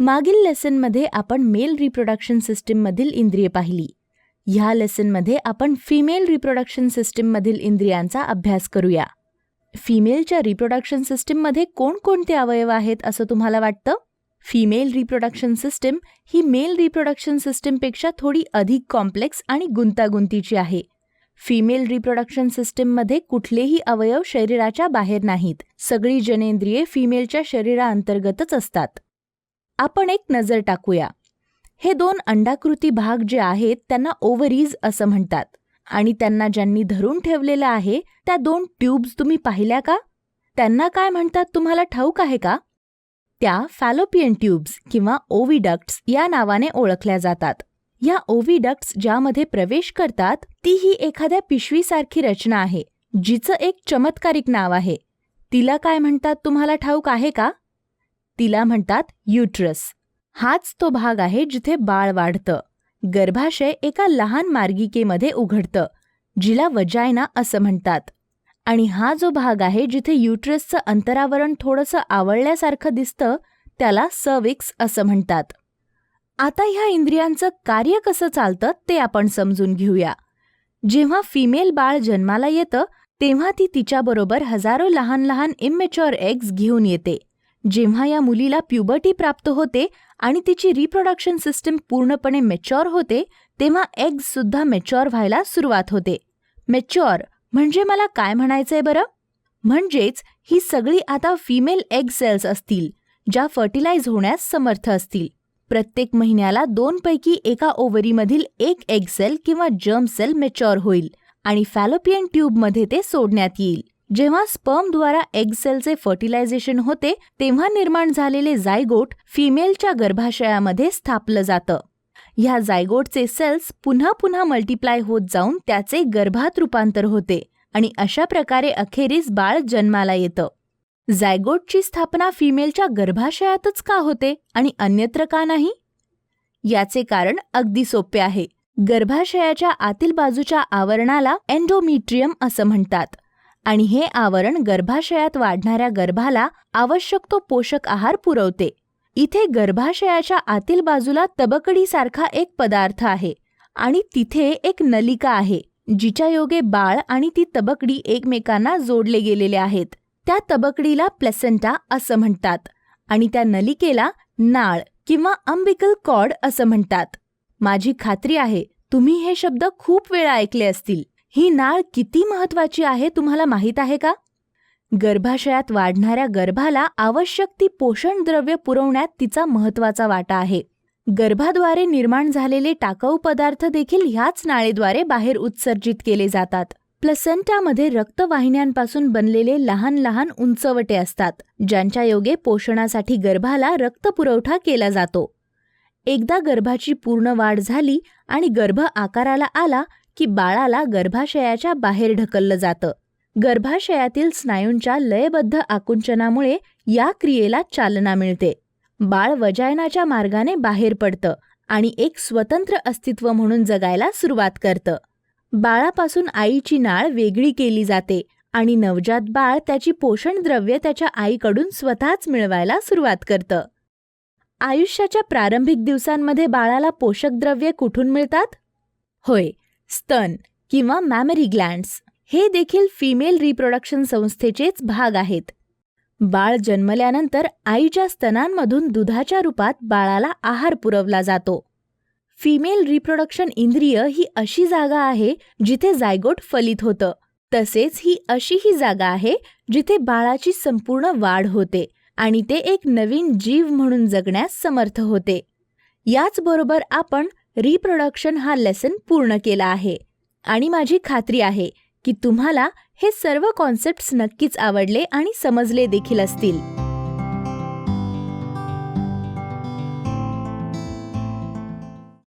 मागील लेसनमध्ये आपण mail reproduction सिस्टीममधील इंद्रिये पाहिली. ह्या लेसनमध्ये आपण फिमेल रिप्रोडक्शन सिस्टीममधील इंद्रियांचा अभ्यास करूया. फिमेलच्या रिप्रोडक्शन सिस्टीममध्ये कोणकोणते अवयव आहेत असं तुम्हाला वाटतं? फिमेल रिप्रोडक्शन सिस्टीम ही मेल रिप्रोडक्शन सिस्टीमपेक्षा थोडी अधिक कॉम्प्लेक्स आणि गुंतागुंतीची आहे. फिमेल रिप्रोडक्शन सिस्टीममध्ये कुठलेही अवयव शरीराच्या बाहेर नाहीत. सगळी जनेंद्रिये फिमेलच्या शरीराअंतर्गतच असतात. आपण एक नजर टाकूया. हे दोन अंडाकृती भाग जे आहेत त्यांना ओव्हरीज असं म्हणतात. आणि त्यांना ज्यांनी धरून ठेवलेलं आहे त्या दोन ट्यूब्स तुम्ही पाहिल्या का? त्यांना काय म्हणतात तुम्हाला ठाऊक आहे का? त्या फॅलोपियन ट्यूब्स किंवा ओविडक्ट्स या नावाने ओळखल्या जातात. या ओविडक्ट्स ज्यामध्ये प्रवेश करतात ती ही एखाद्या पिशवीसारखी रचना आहे जिचं एक चमत्कारिक नाव आहे. तिला काय म्हणतात तुम्हाला ठाऊक आहे का? तिला म्हणतात युट्रस. हाच तो भाग आहे जिथे बाळ वाढतं. गर्भाशय एका लहान मार्गिकेमध्ये उघडतं जिला वजायना असं म्हणतात. आणि हा जो भाग आहे जिथे युट्रसचं अंतरावरण थोडंसं आवळल्यासारखं दिसतं त्याला सर्विक्स असं म्हणतात. आता ह्या इंद्रियांचं कार्य कसं चालतं ते आपण समजून घेऊया. जेव्हा फिमेल बाळ जन्माला येतं तेव्हा ती तिच्याबरोबर हजारो लहान लहान इमेच्युअर एग्स घेऊन येते. जेव्हा या मुलीला प्युबर्टी प्राप्त होते आणि तिची रिप्रोडक्शन सिस्टीम पूर्णपणे मेच्युअर होते तेव्हा एग्जसुद्धा मेच्युअर व्हायला सुरुवात होते. मेच्युअर म्हणजे मला काय म्हणायचंय बरं? म्हणजेच ही सगळी आता फिमेल एग सेल्स असतील ज्या फर्टिलाइज होण्यास समर्थ असतील. प्रत्येक महिन्याला दोनपैकी एका ओव्हरीमधील एक एग सेल किंवा जर्म सेल मेच्युअर होईल आणि फॅलोपियन ट्यूबमध्ये ते सोडण्यात येईल. जेव्हा स्पर्मद्वारा एग सेलचे फर्टिलायझेशन होते तेव्हा निर्माण झालेले जायगोट फिमेलच्या गर्भाशयामध्ये स्थापलं जातं. ह्या जायगोटचे सेल्स पुन्हा पुन्हा मल्टिप्लाय होत जाऊन त्याचे गर्भात रूपांतर होते आणि अशा प्रकारे अखेरीस बाळ जन्माला येतं. जायगोटची स्थापना फिमेलच्या गर्भाशयातच का होते आणि अन्यत्र का नाही? याचे कारण अगदी सोपे आहे. गर्भाशयाच्या आतील बाजूच्या आवरणाला एन्डोमिट्रियम असं म्हणतात. आणि हे आवरण गर्भाशयात वाढणाऱ्या गर्भाला आवश्यक तो पोषक आहार पुरवते. इथे गर्भाशयाच्या आतील बाजूला तबकडीसारखा एक पदार्थ आहे आणि तिथे एक नलिका आहे जिच्या योगे बाळ आणि ती तबकडी एकमेकांना जोडले गेलेले आहेत. त्या तबकडीला प्लेसेंटा असं म्हणतात आणि त्या नलिकेला नाळ किंवा अंबिकल कॉड असं म्हणतात. माझी खात्री आहे तुम्ही हे शब्द खूप वेळा ऐकले असतील. ही नाळ किती महत्वाची आहे तुम्हाला माहीत आहे का? गर्भाशयात वाढणाऱ्या गर्भाला आवश्यक ती पोषण द्रव्य पुरवण्यात तिचा महत्त्वाचा वाटा आहे. गर्भाद्वारे निर्माण झालेले टाकाऊ पदार्थ देखील ह्याच नाळेद्वारे बाहेर उत्सर्जित केले जातात. प्लसेंटामध्ये रक्तवाहिन्यांपासून बनलेले लहान लहान उंचवटे असतात ज्यांच्या योगे पोषणासाठी गर्भाला रक्तपुरवठा केला जातो. एकदा गर्भाची पूर्ण वाढ झाली आणि गर्भ आकाराला आला की बाळाला गर्भाशयाच्या बाहेर ढकललं जातं. गर्भाशयातील स्नायूंच्या लयबद्ध आकुंचनामुळे या क्रियेला चालना मिळते. बाळ वजायनाच्या मार्गाने बाहेर पडतं आणि एक स्वतंत्र अस्तित्व म्हणून जगायला सुरुवात करतं. बाळापासून आईची नाळ वेगळी केली जाते आणि नवजात बाळ त्याची पोषण द्रव्य त्याच्या आईकडून स्वतःच मिळवायला सुरुवात करतं. आयुष्याच्या प्रारंभिक दिवसांमध्ये बाळाला पोषक द्रव्ये कुठून मिळतात? होय स्तन किंवा मॅमरी ग्लँड्स हे देखील फिमेल रिप्रोडक्शन संस्थेचेच भाग आहेत. बाळ जन्मल्यानंतर आईच्या स्तनांमधून दुधाच्या रूपात बाळाला आहार पुरवला जातो. फिमेल रिप्रोडक्शन इंद्रिय ही अशी जागा आहे जिथे जायगोट फलित होतं. तसेच ही अशी ही जागा आहे जिथे बाळाची संपूर्ण वाढ होते आणि ते एक नवीन जीव म्हणून जगण्यास समर्थ होते. याचबरोबर आपण रिप्रोडक्शन हा लेसन पूर्ण केला आहे. आणि माझी खात्री आहे की तुम्हाला हे सर्व कॉन्सेप्ट्स नक्कीच आवडले आणि समजले देखील असतील.